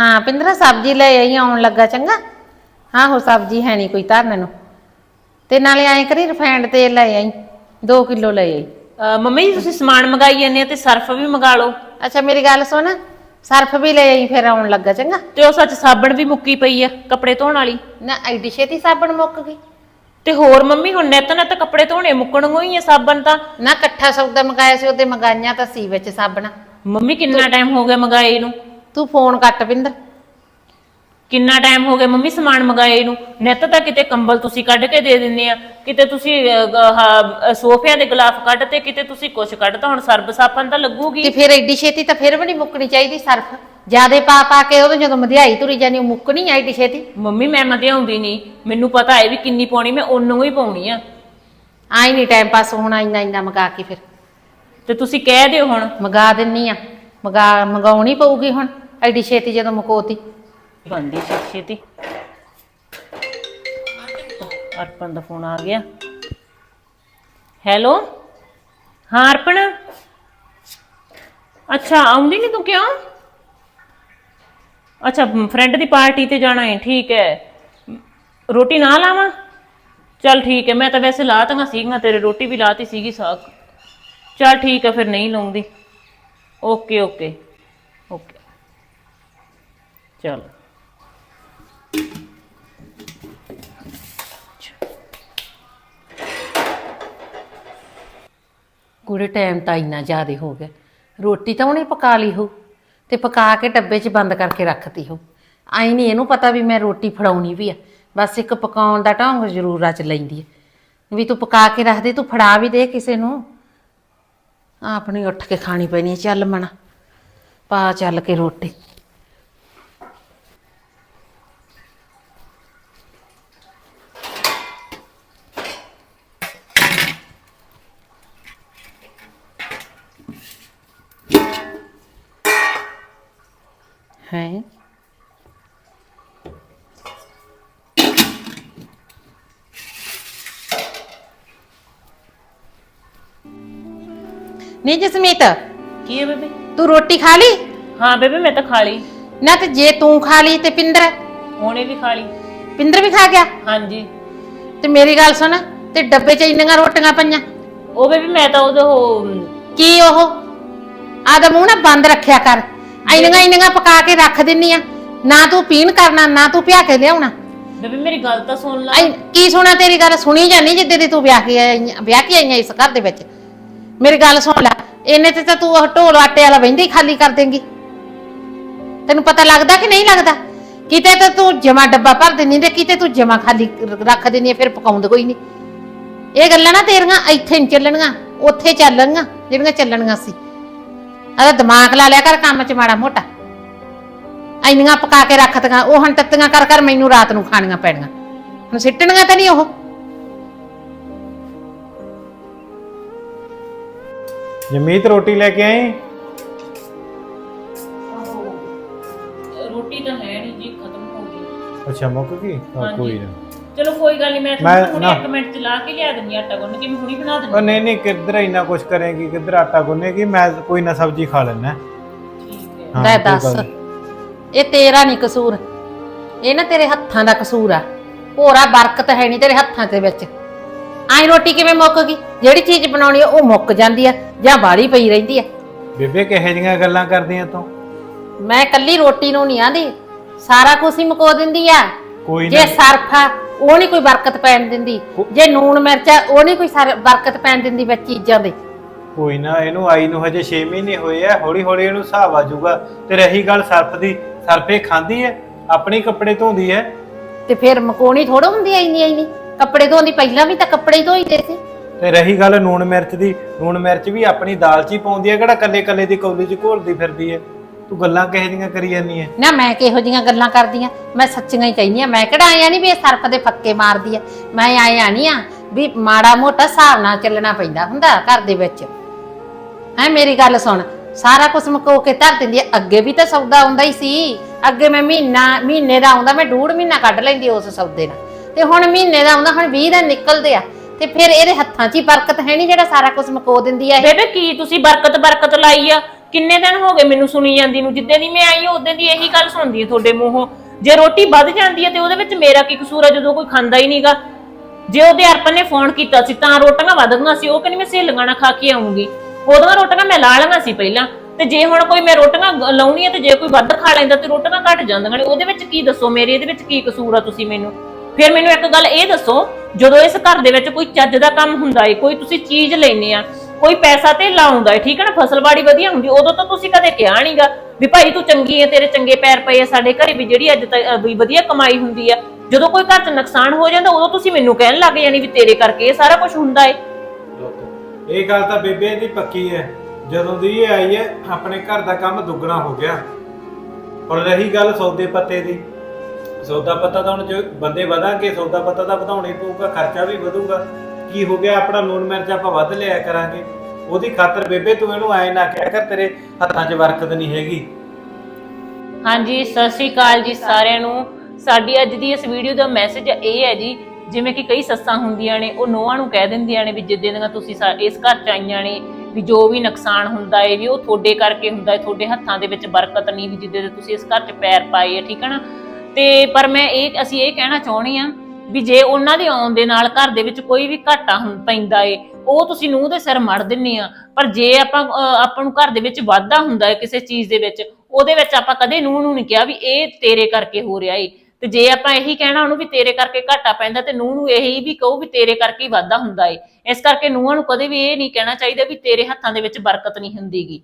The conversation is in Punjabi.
ਹਾਂ ਪਿੰਦਰਾ ਸਬਜ਼ੀ ਲੈ ਆਈ ਆਉਣ ਲੱਗਾ ਚੰਗਾ। ਆਹੋ ਸਬਜ਼ੀ ਹੈ ਨਹੀਂ ਕੋਈ ਧਰਨ ਨੂੰ। ਤੇ ਨਾਲੇ ਐਂ ਕਰੀ ਰਿਫਾਈਂਡ ਤੇਲ ਲੈ ਆਈ 2 ਕਿਲੋ ਲੈ ਆਈ। ਅਹ ਮੰਮੀ ਜੀ ਤੁਸੀਂ ਸਮਾਨ ਮੰਗਾਈ ਜਾਂਦੇ ਆ ਤੇ ਸਰਫ ਵੀ ਮੰਗਾ ਲਓ। ਅੱਛਾ ਮੇਰੀ ਗੱਲ ਸੁਣ ਸਰਫ ਵੀ ਲੈ ਆਈ ਫਿਰ ਆਉਣ ਲੱਗਾ ਚੰਗਾ। ਤੇ ਉਹ ਸੱਚ ਸਾਬਣ ਵੀ ਮੁੱਕੀ ਪਈ ਆ ਕੱਪੜੇ ਧੋਣ ਵਾਲੀ। ਨਾ ਐਡੀ ਛੇਤੀ ਸਾਬਣ ਮੁੱਕ ਗਈ। ਤੇ ਹੋਰ ਮੰਮੀ ਹੁਣ ਨਿੱਤ ਨਿੱਤ ਕੱਪੜੇ ਧੋਣੇ ਮੁੱਕਣ ਹੀ ਆ ਸਾਬਣ ਤਾਂ। ਨਾ ਇਕੱਠਾ ਸੌਦਾ ਮੰਗਾਇਆ ਸੀ ਉਹਦੇ ਮੰਗਾਈਆਂ ਤਾਂ ਸੀ ਵਿੱਚ ਸਾਬਣ। ਮੰਮੀ ਕਿੰਨਾ ਟਾਈਮ ਹੋ ਗਿਆ ਮੰਗਾਏ ਨੂੰ? ਤੂੰ ਫੋਨ ਕੱਟ ਪਿੰਦਰ ਕਿੰਨਾ ਟਾਈਮ ਹੋ ਗਿਆ ਮੰਮੀ ਸਮਾਨ ਮੰਗਾਏ ਨੂੰ? ਨਿੱਤ ਤਾਂ ਕਿਤੇ ਕੰਬਲ ਤੁਸੀਂ ਕੱਢ ਕੇ ਦੇ ਦਿੰਦੇ ਆ। ਕਿਤੇ ਤੁਸੀਂ ਅਹ, ਗ- ਆਹ, ਸੋਫਿਆਂ ਦੇ ਗਲਾਫ ਕੱਢ ਤੇ ਕਿਤੇ ਤੁਸੀਂ ਕੁਛ ਕੱਢ ਤਾਂ ਹੁਣ ਸਰਬ ਸਾਪਨ ਤਾਂ ਲੱਗੂਗੀ। ਤੇ ਫਿਰ ਐਡੀ ਛੇਤੀ ਤਾਂ ਫਿਰ ਵੀ ਨਹੀਂ ਮੁੱਕਣੀ ਚਾਹੀਦੀ ਸਰਫ। ਜਿਆਦੇ ਪਾ ਪਾ ਕੇ ਉਹਦੇ ਜਦੋਂ ਮਧਿਆਈ ਤੁਰੀ ਜਾਨੀ ਉਹ ਮੁੱਕਣੀ ਆ ਐਡੀ ਛੇਤੀ? ਮੰਮੀ ਮੈਂ ਮਧਿਆਉਂਦੀ ਨਹੀਂ ਮੈਨੂੰ ਪਤਾ ਹੈ ਵੀ ਕਿੰਨੀ ਪਾਉਣੀ ਮੈਂ ਉਹਨੂੰ ਹੀ ਪਾਉਣੀ ਆ। ਆਈ ਨਹੀਂ ਟਾਈਮ ਪਾਸ ਹੋਣਾ ਇੰਨਾ ਇੰਨਾ ਮੰਗਾ ਕੇ ਫਿਰ। ਤੇ ਤੁਸੀਂ ਕਹਿ ਦਿਓ ਹੁਣ। ਮੰਗਾ ਦਿੰਨੀ ਆ। ਮੰਗਾ ਮੰਗਾਉਣੀ ਪਊਗੀ ਹੁਣ। ਐਡੀ ਛੇਤੀ ਜਦੋਂ ਮੁਕੋਤੀ। ਬੰਦੀ ਛੇਤੀ ਅਰਪਣ ਦਾ ਫੋਨ ਆ ਗਿਆ। ਹੈਲੋ? ਹਾਂ, ਅਰਪਣ? ਅੱਛਾ, ਆਉਂਦੀ ਨਹੀਂ ਤੂੰ ਕਿਉਂ? ਅੱਛਾ, ਫਰੈਂਡ ਦੀ ਪਾਰਟੀ ਤੇ ਜਾਣਾ ਹੈ ਠੀਕ ਹੈ ਰੋਟੀ ਨਾ ਲਾਵਾਂ ਚੱਲ ਠੀਕ ਹੈ ਮੈਂ ਤਾਂ ਵੈਸੇ ਲਾ ਤਾਂ ਸੀਗੀਆਂ, ਤੇਰੇ ਰੋਟੀ ਵੀ ਲਾਤੀ ਸੀਗੀ ਸਾਗ। ਚੱਲ ਠੀਕ ਹੈ ਫਿਰ ਨਹੀਂ ਲਾਉਂਦੀ। Okay okay okay. ਚਲ। ਕੁੜੇ ਟਾਈਮ ਤਾਂ ਇੰਨਾ ਜ਼ਿਆਦਾ ਹੋ ਗਿਆ। ਰੋਟੀ ਤਾਂ ਉਹਨੇ ਪਕਾ ਲਈ ਹੋ ਤੇ ਪਕਾ ਕੇ ਡੱਬੇ 'ਚ ਬੰਦ ਕਰਕੇ ਰੱਖਤੀ ਹੋ। ਆਈ ਨਹੀਂ ਇਹਨੂੰ ਪਤਾ ਵੀ ਮੈਂ ਰੋਟੀ ਫੜਾਉਣੀ ਵੀ ਆ। ਬਸ ਇੱਕ ਪਕਾਉਣ ਦਾ ਢੰਗ ਜ਼ਰੂਰ ਰਚ ਲੈਂਦੀ ਹੈ ਵੀ ਤੂੰ ਪਕਾ ਕੇ ਰੱਖ ਦੇ, ਤੂੰ ਫੜਾ ਵੀ ਦੇ ਕਿਸੇ ਨੂੰ। ਆਪਣੀ ਉੱਠ ਕੇ ਖਾਣੀ ਪੈਣੀ ਹੈ ਚੱਲ ਮਣਾ। ਪਾ ਚੱਲ ਕੇ ਰੋਟੀ। ਨਹੀਂ ਜਸਮੀਤ? ਕੀ ਹੈ ਬੇਬੇ? ਤੂੰ ਰੋਟੀ ਖਾ ਲਈ? ਹਾਂ ਬੇਬੇ ਮੈਂ ਤਾਂ ਖਾ ਲਈ। ਨਾ ਤੇ ਜੇ ਤੂੰ ਖਾ ਲਈ ਤੇ ਪਿੰਦਰ? ਉਹਨੇ ਵੀ ਖਾ ਲਈ। ਪਿੰਦਰ ਵੀ ਖਾ ਗਿਆ? ਹਾਂਜੀ। ਤੇ ਮੇਰੀ ਗੱਲ ਸੁਣ ਤੇ ਡੱਬੇ 'ਚ ਇੰਨੀਆਂ ਰੋਟੀਆਂ ਪਈਆਂ? ਉਹ ਬੇਬੇ ਮੈਂ ਤਾਂ ਉਹਦੇ ਉਹ ਕੀ ਉਹ? ਆਦਾ ਮੂੰਹ ਨਾ ਬੰਦ ਰੱਖਿਆ ਕਰ। ਇੰਨੀਆਂ ਇੰਨੀਆਂ ਪਕਾ ਕੇ ਰੱਖ ਦਿੰਨੀ ਆ। ਨਾ ਤੂੰ ਪੀਣ ਕਰਨਾ ਨਾ ਤੂੰ ਪਿਆ ਕੇ ਲਿਆਉਣਾ। ਬੇਬੇ ਮੇਰੀ ਗੱਲ ਤਾਂ ਸੁਣ ਲੈ। ਆਈ ਕੀ ਸੁਣਾ ਤੇਰੀ ਗੱਲ? ਸੁਣੀ ਜਾਨੀ ਜਿੱਦੇ ਦੀ ਤੂੰ ਵਿਆਹ ਕੇ ਆਈ ਆਂ- ਵਿਆਹ ਕੇ ਆਈਆਂ ਇਸ ਘਰ ਦੇ ਵਿੱਚ? ਮੇਰੀ ਗੱਲ ਸੁਣ ਲੈ, ਇਹਨੇ ਤੇ ਤਾਂ ਤੂੰ ਉਹ ਢੋਲ ਆਟੇ ਵਾਲਾ ਵਹਿੰਦੇ ਹੀ ਖਾਲੀ ਕਰ ਦੇਂਗੀ। ਤੈਨੂੰ ਪਤਾ ਲੱਗਦਾ ਕਿ ਨਹੀਂ ਲੱਗਦਾ? ਕਿਤੇ ਤਾਂ ਤੂੰ ਜਮਾ ਡੱਬਾ ਭਰ ਦਿੰਦੀ ਤੇ ਕਿਤੇ ਤੂੰ ਜਮਾ ਖਾਲੀ ਰੱਖ ਦਿੰਦੀ ਫਿਰ ਪਕਾਉਂਦੇ ਕੋਈ ਨਹੀਂ। ਇਹ ਗੱਲਾਂ ਨਾ ਤੇਰੀਆਂ ਇੱਥੇ ਨਹੀਂ ਚੱਲਣੀਆਂ, ਉੱਥੇ ਚੱਲਣੀਆਂ, ਜਿਹੜੀਆਂ ਚੱਲਣੀਆਂ ਸੀ। ਆਦਾ ਦਿਮਾਗ ਲਾ ਲਿਆ ਕਰ ਕੰਮ 'ਚ ਮਾੜਾ ਮੋਟਾ। ਐਨੀਆਂ ਪਕਾ ਕੇ ਰੱਖਤੀਆਂ ਉਹ ਹੁਣ ਤੱਤੀਆਂ ਕਰ ਕਰ ਮੈਨੂੰ ਰਾਤ ਨੂੰ ਖਾਣੀਆਂ ਪੈਣੀਆਂ। ਹੁਣ ਸਿੱਟਣੀਆਂ ਤਾਂ ਨਹੀਂ ਉਹ। ਜਮੀਤ ਰੋਟੀ ਲੈ ਕੇ ਆਈ? ਰੋਟੀ ਤਾਂ ਹੈ ਨਹੀਂ ਜੀ ਖਤਮ ਹੋ ਗਈ। ਅੱਛਾ ਮੁੱਕ ਗਈ? ਹਾਂ, ਹਾਂਜੀ। ਕੋਈ ਨਾ। ਚਲੋ ਕੋਈ ਗੱਲ ਨਹੀਂ ਮੈਂ ਮੈਂ- ਤੁਹਾਨੂੰ ਹੁਣੇ ਨਾ। ਇੱਕ ਮਿੰਟ ਚ ਲਾ ਕੇ ਲਿਆ ਦਿੰਦੀ ਹਾਂ ਆਟਾ ਗੁੰਨ ਕੇ ਮੈਂ ਹੁਣੀ ਬਣਾ ਉਹ ਦਿੰਦੀ ਨਹੀਂ ਨਹੀਂ ਕਿੱਧਰ ਇੰਨਾ ਕੁਛ ਕਰੇਗੀ ਕਿੱਧਰ ਆਟਾ ਗੁੰਨੇਗੀ ਮੈਂ ਕੋਈ ਨਾ ਸਬਜ਼ੀ ਖਾ ਲੈਣਾ ਠੀਕ ਹੈ। ਲੈ ਦੱਸ। ਇਹ ਤੇਰਾ ਨਹੀਂ ਕਸੂਰ। ਇਹ ਨਾ ਤੇਰੇ ਹੱਥਾਂ ਦਾ ਕਸੂਰ ਆ। ਭੋਰਾ ਬਰਕਤ ਹੈ ਨਹੀਂ ਤੇਰੇ ਹੱਥਾਂ ਦੇ ਵਿੱਚ। ਆਈ ਰੋਟੀ ਕਿਵੇਂ ਮੁੱਕ ਗਈ? ਜਿਹੜੀ ਚੀਜ਼ ਬਣਾਉਣੀ ਆ ਉਹ ਮੁੱਕ ਜਾਂਦੀ ਆ ਜਾਂ ਬਾੜੀ ਪਈ ਰਹਿੰਦੀ ਆ। ਬੇਬੇ ਕਿਹੋ ਜਿਹੀਆਂ ਗੱਲਾਂ ਕਰਦੀਆਂ ਤੂੰ? ਮੈਂ ਕੱਲੀ ਰੋਟੀ ਨੂੰ ਨਹੀਂ ਆਂਦੀ। ਸਾਰਾ ਕੁਝ ਹੀ ਮੁਕੋ ਦਿੰਦੀ ਆ। ਕੋਈ ਜੇ ਨਾ। ਸਰਫ ਉਹ ਨਹੀਂ ਕੋਈ ਬਰਕਤ ਪੈਣ ਦਿੰਦੀ। ਜੇ ਨੂਣ ਮਿਰਚ ਆ ਉਹ ਨਹੀਂ ਕੋਈ ਸਰ- ਬਰਕਤ ਪੈਣ ਦਿੰਦੀ ਵਿੱਚ ਚੀਜ਼ਾਂ ਦੇ। ਕੋਈ ਨਾ ਇਹਨੂੰ ਆਈ ਨੂੰ ਹਜੇ 6 ਮਹੀਨੇ ਹੋਏ ਆ ਹੌਲੀ ਹੌਲੀ ਇਹਨੂੰ ਹਿਸਾਬ ਆ ਜਾਊਗਾ। ਤੇ ਰਹੀ ਗੱਲ ਸਰਫ ਦੀ ਸਰਫੇ ਖਾਂਦੀ ਹੈ ਆਪਣੇ ਕੱਪੜੇ ਧੋਂਦੀ ਹੈ ਤੇ ਫਿਰ ਮਕੋਣੀ ਥੋੜਾ ਹੁੰਦੀ ਐ ਇੰਨੀ ਇੰਨੀ ਕੱਪੜੇ ਧੋਂਦੀ ਪਹਿਲਾਂ ਵੀ ਤਾਂ ਕੱਪੜੇ ਹੀ ਧੋਈਦੇ ਸੀ। ਤੇ ਰਹੀ ਗੱਲ ਨੂਣ ਮਿਰਚ ਦੀ ਨੂਣ ਮਿਰਚ ਵੀ ਆਪਣੀ ਦਾਲ 'ਚ ਹੀ ਪਾਉਂਦੀ ਹੈ ਕਿਹੜਾ ਕੱਲੇ ਕੱਲੇ ਦੀ ਕੌਲੀ 'ਚ ਘੋਲਦੀ ਫਿਰਦੀ ਹੈ ਤੂੰ ਗੱਲਾਂ ਕਿਹੋ ਜਿਹੀਆਂ ਕਰੀ ਜਾਂਦੀ ਹੈ ਨਾ ਮੈਂ ਕਿਹੋ ਜੀਆਂ ਗੱਲਾਂ ਕਰਦੀ ਆ? ਮੈਂ ਸੱਚੀਆਂ ਹੀ ਕਹਿੰਦੀ ਆ ਮੈਂ ਕਿਹੜਾ ਆਇਆ ਨਹੀਂ ਵੀ ਇਹ ਸਰਪ ਦੇ ਫੱਕੇ ਮਾਰਦੀ ਆ ਮੈਂ ਆਇਆ ਨਹੀਂ ਆ ਵੀ ਮਾੜਾ ਮੋਟਾ ਹਿਸਾਬ ਨਾਲ ਚੱਲਣਾ ਪੈਂਦਾ ਹੁੰਦਾ ਘਰ ਦੇ ਵਿੱਚ। ਹੈ ਮੇਰੀ ਗੱਲ ਸੁਣ ਸਾਰਾ ਕੁਝ ਮੁਕੋ ਕੇ ਧਰ ਦਿੰਦੀ ਆ ਅੱਗੇ ਵੀ ਤਾਂ ਸੌਦਾ ਆਉਂਦਾ ਹੀ ਸੀ। ਅੱਗੇ ਮੈਂ ਮਹੀਨਾ ਮਹੀਨੇ ਦਾ ਆਉਂਦਾ ਮੈਂ ਡੂਢ ਮਹੀਨਾ ਕੱਢ ਲੈਂਦੀ ਉਸ ਸੌਦੇ ਨਾਲ। ਤੇ ਹੁਣ ਮਹੀਨੇ ਦਾ ਆਉਂਦਾ, ਹੁਣ 20 ਦਿਨ ਨਿਕਲਦੇ ਆ। ਤੇ ਫਿਰ ਇਹਦੇ ਹੱਥਾਂ 'ਚ ਹੀ ਬਰਕਤ ਹੈ ਨਹੀਂ ਜਿਹੜਾ ਸਾਰਾ ਕੁਝ ਮੁਕੋ ਦਿੰਦੀ ਆ ਇਹ। ਬੇਬੇ, ਕੀ ਤੁਸੀਂ ਬਰਕਤ ਬਰਕਤ ਲਾਈ ਆ? ਕਿੰਨੇ ਦਿਨ ਹੋ ਗਏ ਮੈਨੂੰ ਸੁਣੀ ਜਾਂਦੀ ਨੂੰ? ਜਿੱਦੇ ਦੀ ਮੈਂ ਆਈ ਹਾਂ ਉਦੋਂ ਦੀ ਇਹੀ ਗੱਲ ਸੁਣਦੀ ਹੈ ਤੁਹਾਡੇ ਮੂੰਹੋਂ। ਜੇ ਰੋਟੀ ਵੱਧ ਜਾਂਦੀ ਹੈ ਤੇ ਉਹਦੇ ਵਿੱਚ ਮੇਰਾ ਕੀ ਕਸੂਰ ਹੈ ਜਦੋਂ ਕੋਈ ਖਾਂਦਾ ਹੀ ਨਹੀਂਗਾ ਜੇ ਉਹਦੇ ਅਰਪਨ ਨੇ ਫੋਨ ਕੀਤਾ ਸੀ, ਤਾਂ ਰੋਟੀਆਂ ਵੱਧ ਗਈਆਂ ਸੀ, ਉਹ ਕਹਿੰਦੀ ਮੈਂ ਸਹੇਲੀਆਂ ਨਾਲ ਖਾ ਕੇ ਆਉਂਗੀ ਉਦੋਂ ਰੋਟੀਆਂ ਮੈਂ ਲਾ ਲਈਆਂ ਸੀ ਪਹਿਲਾਂ। ਤੇ ਜੇ ਹੁਣ ਕੋਈ ਮੈਂ ਰੋਟੀਆਂ ਲਾਉਣੀ ਲਾਉਣੀਆਂ ਤੇ ਜੇ ਕੋਈ ਵੱਧ ਖਾ ਲੈਂਦਾ ਤੇ ਰੋਟੀਆਂ ਘਟ ਜਾਂਦੀਆਂ ਨੇ, ਉਹਦੇ ਵਿੱਚ ਕੀ ਦੱਸੋ ਮੇਰੇ? ਇਹਦੇ ਵਿੱਚ ਕੀ ਕਸੂਰ ਆ ਤੁਸੀਂ ਮੈਨੂੰ? ਫਿਰ ਮੈਨੂੰ ਇੱਕ ਗੱਲ ਇਹ ਦੱਸੋ, ਜਦੋਂ ਇਸ ਘਰ ਦੇ ਵਿੱਚ ਕੋਈ ਚੱਜ ਦਾ ਕੰਮ ਹੁੰਦਾ ਏ, ਕੋਈ ਤੁਸੀਂ ਚੀਜ਼ ਲੈਨੇ ਆ, ਕੋਈ ਪੈਸਾ ਤੇ ਲਾਉਂਦਾ ਏ, ਠੀਕ ਹੈ ਨਾ ਫਸਲਬਾੜੀ ਵਧੀਆ ਹੁੰਦੀ, ਉਦੋਂ ਤਾਂ ਤੁਸੀਂ ਕਦੇ ਕਿਹਾ ਨਹੀਂਗਾ ਵੀ ਭਾਈ ਤੂੰ ਚੰਗੀ ਏ, ਤੇਰੇ ਚੰਗੇ ਪੈਰ ਪਏ ਆ ਸਾਡੇ ਘਰੇ ਵੀ ਜਿਹੜੀ ਅੱਜ ਤੱਕ ਵੀ ਵਧੀਆ ਕਮਾਈ ਹੁੰਦੀ ਆ। ਜਦੋਂ ਕੋਈ ਘਰ 'ਚ ਨੁਕਸਾਨ ਹੋ ਜਾਂਦਾ, ਉਦੋਂ ਤੁਸੀਂ ਮੈਨੂੰ ਕਹਿਣ ਲੱਗ ਜਾਣੀ ਵੀ ਤੇਰੇ ਕਰਕੇ ਇਹ ਸਾਰਾ ਕੁਝ ਹੁੰਦਾ ਏ। ਇਹ ਗੱਲ ਤਾਂ ਬੇਬੇ ਦੀ ਪੱਕੀ ਹੈ ਜਦੋਂ ਦੀ ਇਹ ਆਈ ਹੈ ਆਪਣੇ ਘਰ ਦਾ ਕੰਮ ਦੁੱਗਣਾ ਹੋ ਗਿਆ। ਹੁਣ ਰਹੀ ਗੱਲ ਸੌਦੇ ਪੱਤੇ ਦੀ। ਸੌਦਾ ਪੱਤਾ ਤਾਂ ਹੁਣ ਜੇ ਬੰਦੇ ਵਧਾਂਗੇ, ਸੌਦਾ ਪੱਤਾ ਤਾਂ ਵਧਾਉਣਾ ਪਊਗਾ, ਖਰਚਾ ਵੀ ਵਧੂਗਾ। ਕੀ ਹੋ ਗਿਆ? ਆਪਣਾ ਲੂਣ ਮਿਰਚ ਆਪਾਂ ਵੱਧ ਲਿਆ ਕਰਾਂਗੇ। ਉਹਦੀ ਖਾਤਰ ਬੇਬੇ ਤੂੰ ਇਹਨੂੰ ਐ ਨਾ ਕਹਿ ਕਰ, ਤੇਰੇ ਹੱਥਾਂ 'ਚ ਬਰਕਤ ਨਹੀਂ ਹੈਗੀ। ਹਾਂਜੀ, ਸਤਿ ਸ਼੍ਰੀ ਅਕਾਲ ਜੀ ਸਾਰਿਆਂ ਨੂੰ। ਸਾਡੀ ਅੱਜ ਦੀ ਇਸ ਵੀਡੀਓ ਦਾ ਮੈਸੇਜ ਇਹ ਹੈ ਜੀ, ਜਿਵੇਂ ਕਿ ਕਈ ਸੱਸਾਂ ਹੁੰਦੀਆਂ ਨੇ, ਉਹ ਨੋਹਾਂ ਨੂੰ ਕਹਿ ਦਿੰਦੀਆਂ ਨੇ ਵੀ ਜਿੱਦੇ ਦੀਆਂ ਤੁਸੀਂ ਸਾ- ਇਸ ਘਰ ਚ ਆਈਆਂ ਨੇ, ਵੀ ਜੋ ਵੀ ਨੁਕਸਾਨ ਹੁੰਦਾ ਏ, ਵੀ ਉਹ ਤੁਹਾਡੇ ਕਰਕੇ ਹੁੰਦਾ ਏ, ਤੁਹਾਡੇ ਹੱਥਾਂ ਦੇ ਵਿੱਚ ਬਰਕਤ ਨਹੀਂ, ਵੀ ਜਿੱਦੇ ਦੇ ਤੁਸੀਂ ਇਸ ਘਰ ਚ ਪੈਰ ਪਾਏ ਆ, ਠੀਕ ਹੈ ਨਾ? ਤੇ ਪਰ ਮੈਂ ਇਹ, ਅਸੀਂ ਇਹ ਕਹਿਣਾ ਚਾਹੁੰਦੇ ਆ ਵੀ ਜੇ ਉਹਨਾਂ ਦੇ ਆਉਣ ਦੇ ਨਾਲ ਘਰ ਦੇ ਵਿੱਚ ਕੋਈ ਵੀ ਘਾਟਾ ਹੁੰ- ਪੈਂਦਾ ਏ, ਉਹ ਤੁਸੀਂ ਨੂੰਹ ਦੇ ਸਿਰ ਮੜ ਦਿੰਨੇ ਆ। ਪਰ ਜੇ ਆਪਾਂ ਆਪਾਂ ਨੂੰ ਘਰ ਦੇ ਵਿੱਚ ਵਾਧਾ ਹੁੰਦਾ ਹੈ ਕਿਸੇ ਚੀਜ਼ ਦੇ ਵਿੱਚ, ਉਹਦੇ ਵਿੱਚ ਆਪਾਂ ਕਦੇ ਨੂੰਹ ਨੂੰ ਨਹੀਂ ਕਿਹਾ ਵੀ ਇਹ ਤੇਰੇ ਕਰਕੇ ਹੋ ਰਿਹਾ ਏ। ਤੇ ਜੇ ਆਪਾਂ ਇਹੀ ਕਹਿਣਾ ਉਹਨੂੰ ਵੀ ਤੇਰੇ ਕਰਕੇ ਘਾਟਾ ਪੈਂਦਾ ਤੇ ਨੂੰਹ ਨੂੰ ਇਹੀ ਵੀ ਕਹੋ ਵੀ ਤੇਰੇ ਕਰਕੇ ਹੀ ਵਾਧਾ ਹੁੰਦਾ ਏ। ਇਸ ਕਰਕੇ ਨੂੰਹਾਂ ਨੂੰ ਕਦੇ ਵੀ ਇਹ ਨਹੀਂ ਕਹਿਣਾ ਚਾਹੀਦਾ ਵੀ ਤੇਰੇ ਹੱਥਾਂ ਦੇ ਵਿੱਚ ਬਰਕਤ ਨਹੀਂ ਹੁੰਦੀਗੀ।